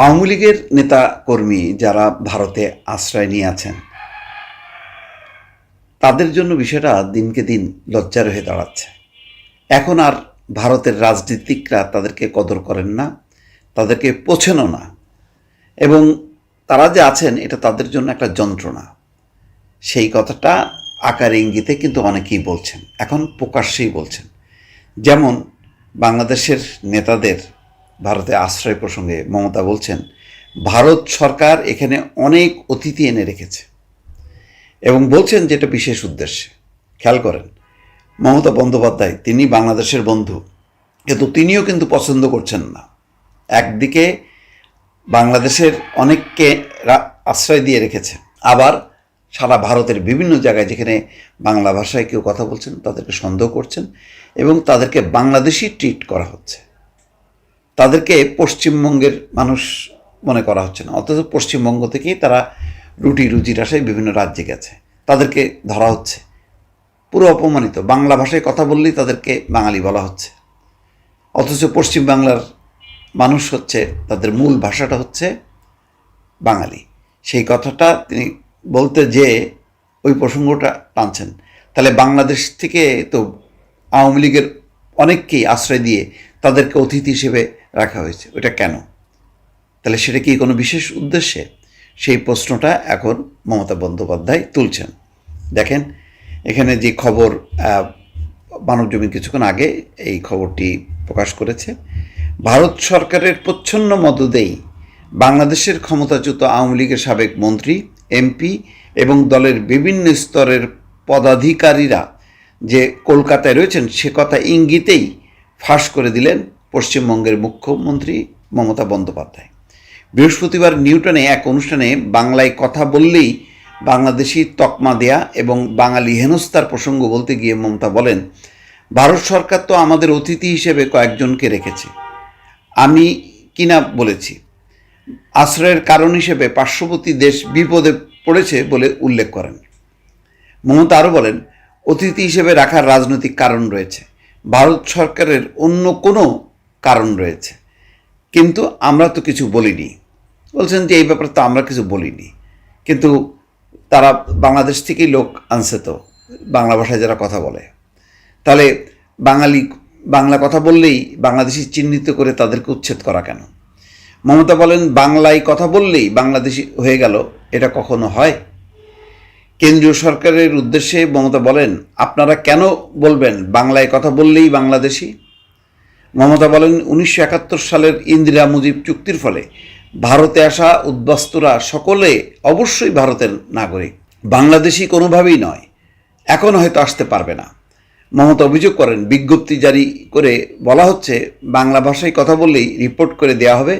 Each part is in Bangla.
আওয়ামী লীগের নেতা কর্মী যারা ভারতে আশ্রয় নিয়ে আছেন, তাদের জন্য বিষয়টা দিনকে দিন লজ্জার হয়ে দাঁড়াচ্ছে। এখন আর ভারতের রাজনীতিকরা তাদেরকে কদর করেন না, তাদেরকে পোছেনও না এবং তারা যে আছেন, এটা তাদের জন্য একটা যন্ত্রণা। সেই কথাটা আকার ইঙ্গিতে কিন্তু অনেকেই বলছেন, এখন প্রকাশ্যেই বলছেন। যেমন বাংলাদেশের নেতাদের ভারতে আশ্রয় প্রসঙ্গে মমতা বলছেন, ভারত সরকার এখানে অনেক অতিথি এনে রেখেছে এবং বলছেন যেটা বিশেষ উদ্দেশ্যে। খেয়াল করেন, মমতা বন্দ্যোপাধ্যায়, তিনি বাংলাদেশের বন্ধু, কিন্তু তিনিও কিন্তু পছন্দ করছেন না। একদিকে বাংলাদেশের অনেককে আশ্রয় দিয়ে রেখেছে, আবার সারা ভারতের বিভিন্ন জায়গায় যেখানে বাংলা ভাষায় কেউ কথা বলছেন, তাদেরকে সন্দেহ করছেন এবং তাদেরকে বাংলাদেশি ট্রিট করা হচ্ছে। তাদেরকে পশ্চিমবঙ্গের মানুষ মনে করা হচ্ছে না। অথচ পশ্চিমবঙ্গ থেকেই তারা রুটি রুজির আশায় বিভিন্ন রাজ্যে গেছে। তাদেরকে ধরা হচ্ছে। পুরো অপমানিত। বাংলা ভাষায় কথা বললেই তাদেরকে বাঙালি বলা হচ্ছে। অথচ পশ্চিম বাংলার মানুষ হচ্ছে, তাদের মূল ভাষাটা হচ্ছে বাঙালি। সেই কথাটা তিনি বলতে যে ওই প্রসঙ্গটা টানছেন। তাহলে বাংলাদেশ থেকে তো আওয়ামী লীগের অনেককেই আশ্রয় দিয়ে তাদেরকে অতিথি হিসেবে রাখা হয়েছে। ওটা কেন? তাহলে সেটা কি কোনো বিশেষ উদ্দেশ্যে? সেই প্রশ্নটা এখন মমতা বন্দ্যোপাধ্যায় তুলছেন। দেখেন এখানে যে খবর আহ, মানবজমিন কিছুক্ষণ আগে এই খবরটি প্রকাশ করেছে। ভারত সরকারের প্রচ্ছন্ন মদদেই বাংলাদেশের ক্ষমতাচ্যুত আওয়ামী লীগের সাবেক মন্ত্রী এমপি এবং দলের বিভিন্ন স্তরের পদাধিকারীরা যে কলকাতায় রয়েছেন, সে কথা ইঙ্গিতেই ফাঁস করে দিলেন পশ্চিমবঙ্গের মুখ্যমন্ত্রী মমতা বন্দ্যোপাধ্যায়। বৃহস্পতিবার নিউটনে এক অনুষ্ঠানে বাংলায় কথা বললেই বাংলাদেশি তকমা দেয়া এবং বাঙালি হেনস্তার প্রসঙ্গ বলতে গিয়ে মমতা বলেন, ভারত সরকার তো আমাদের অতিথি হিসেবে কয়েকজনকে রেখেছে। আমি কিনা বলেছি, আশ্রয়ের কারণ হিসেবে পার্শ্ববর্তী দেশ বিপদে পড়েছে বলে উল্লেখ করেন। মমতা আরও বলেন অতিথি হিসেবে রাখার রাজনৈতিক কারণ রয়েছে। ভারত সরকারের অন্য কোনো কারণ রয়েছে। কিন্তু আমরা তো কিছু বলিনি। বলছেন যে, এই ব্যাপারে তো আমরা কিছু বলিনি। কিন্তু তারা বাংলাদেশ থেকেই লোক আনছে তো, বাংলা ভাষায় যারা কথা বলে। তাহলে বাঙালি, বাংলা কথা বললেই বাংলাদেশি চিহ্নিত করে তাদেরকে উচ্ছেদ করা কেন? মমতা বলেন, বাংলায় কথা বললেই বাংলাদেশি হয়ে গেল, এটা কখনো হয়? কেন্দ্রীয় সরকারের উদ্দেশ্যে মমতা বলেন, আপনারা কেন বলবেন বাংলায় কথা বললেই বাংলাদেশি? মমতা বলেন, উনিশশো একাত্তর সালের ইন্দিরা মুজিব চুক্তির ফলে ভারতে আসা উদ্বাস্তুরা সকলে অবশ্যই ভারতের নাগরিক। বাংলাদেশি কোনোভাবেই নয়, এখন হয়তো আসতে পারবে না। মমতা অভিযোগ করেন, বিজ্ঞপ্তি জারি করে বলা হচ্ছে বাংলা ভাষায় কথা বললেই রিপোর্ট করে দেয়া হবে।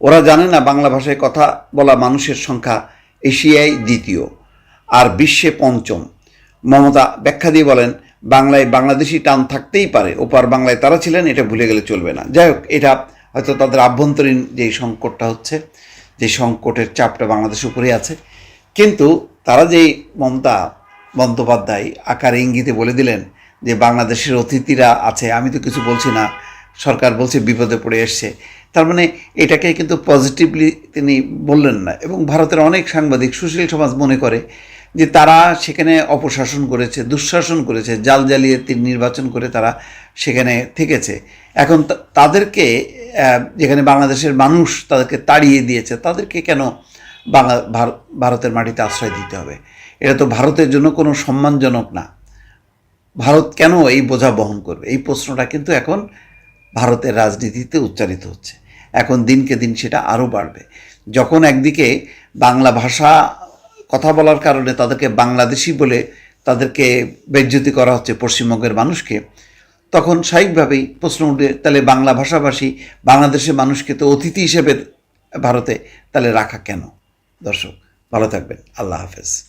ওরা জানে না বাংলা ভাষায় কথা বলা মানুষের সংখ্যা এশিয়ায় দ্বিতীয়। আর বিশ্বে পঞ্চম। মমতা ব্যাখ্যা দিয়ে বলেন, বাংলায় বাংলাদেশি টান থাকতেই পারে। ওপার বাংলায় তারা ছিলেন, এটা ভুলে গেলে চলবে না। যাই হোক, এটা হয়তো তাদের আভ্যন্তরীণ যেই সংকটটা হচ্ছে, যে সংকটের চাপটা বাংলাদেশের উপরে আছে। কিন্তু তারা যেই মমতা বন্দ্যোপাধ্যায় আকার ইঙ্গিতে বলে দিলেন যে বাংলাদেশের অতিথিরা আছে, আমি তো কিছু বলছি না, সরকার বলছে বিপদে পড়ে এসছে। তার মানে এটাকে কিন্তু পজিটিভলি তিনি বললেন না। এবং ভারতের অনেক সাংবাদিক সুশীল সমাজ মনে করে যে তারা সেখানে অপশাসন করেছে, দুঃশাসন করেছে, জাল জ্বালিয়ে তিনি নির্বাচন করে তারা সেখানে থেকেছে। এখন তাদেরকে যেখানে বাংলাদেশের মানুষ তাদেরকে তাড়িয়ে দিয়েছে, তাদেরকে কেন বাংলা, ভার- ভারতের মাটিতে আশ্রয় দিতে হবে? এটা তো ভারতের জন্য কোনো সম্মানজনক না। ভারত কেন এই বোঝা বহন করবে? এই প্রশ্নটা কিন্তু এখন ভারতের রাজনীতিতে উচ্চারিত হচ্ছে। এখন দিনকে দিন সেটা আরও বাড়বে। যখন একদিকে বাংলা ভাষা কথা বলার কারণে তাদেরকে বাংলাদেশি বলে তাদেরকে বেজ্যুতি করা হচ্ছে পশ্চিমবঙ্গের মানুষকে। তখন স্বাভাবিকভাবেই প্রশ্ন উঠে, তাহলে বাংলা ভাষাভাষী বাংলাদেশের মানুষকে তো অতিথি হিসেবে ভারতে তাহলে রাখা কেন? দর্শক, ভালো থাকবেন। আল্লাহ হাফেজ।